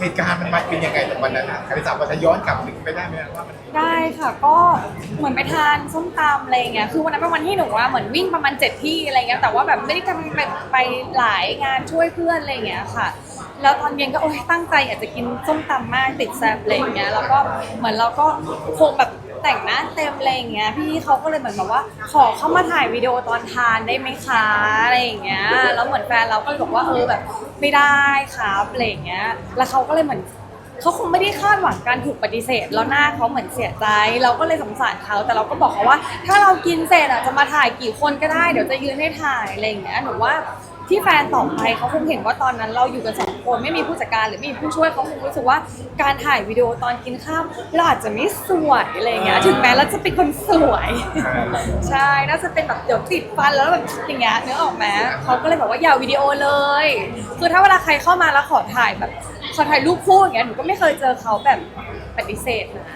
เหตุการณ์มันมาเป็นยังไงตอนวันนั้นอะคาริสาว่าจะย้อนกลับถึงไปได้ไหมว่ามันได้ค่ะก็เหมือนไปทานส้มตำอะไรเงี้ยคือวันนั้นเป็นวันที่หนูว่าเหมือนวิ่งประมาณเจ็ดที่อะไรเงี้ยแต่ว่าแบบไม่ได้ทำแบบไปหลายงานช่วยเพื่อนอะไรเงี้ยค่ะ แล้วตอนเย็นก็โอ๊ยตั้งใจอยากจะกินส้มตำมากติดแซ่บอะไรอย่างเงี้ยแล้วก็เหมือนเราก็คงแบบ แต่งหน้าเต็มอะไรอย่างเงี้ยพี่เขาก็เลยเหมือนแบบว่า ขอเข้ามาถ่ายวิดีโอตอนทานได้ไหมคะอะไรอย่างเงี้ยแล้วเหมือนแฟนเราก็เลยบอกว่าเออแบบไม่ได้ครับอะไรอย่างเงี้ย แล้วเขาก็เลยเหมือนเขาคงไม่ได้คาดหวังการถูกปฏิเสธ แล้วหน้าเขาเหมือนเสียใจ เราก็เลยสงสารเขาแต่เราก็บอกเขาว่า ถ้าเรากินเสร็จอะจะมาถ่ายกี่คนก็ได้เดี๋ยวจะยืนให้ถ่ายอะไรอย่างเงี้ยหนูว่า ที่แฟนตอบไปเขาคงเห็นว่าตอนนั้นเราอยู่กันสองคนไม่มีผู้จัดการหรือไม่มีผู้ช่วยเขาคงรู้สึกว่าการถ่ายวิดีโอตอนกินข้าวเราอาจจะไม่สวยอะไรอย่างเงี้ยถึงแม้เราจะเป็นคนสวย ใช่น่าจะเป็นแบบเดี๋ยวติดฟันแล้วแบบอย่างเงี้ยเนื้อออกไหมเขาก็เลยบอกว่าอย่าวิดีโอเลยคือถ้าเวลาใครเข้ามาแล้วขอถ่ายแบบขอถ่ายรูปคู่อย่างเงี้ยหนูก็ไม่เคยเจอเขาแบบปฏิเสธนะ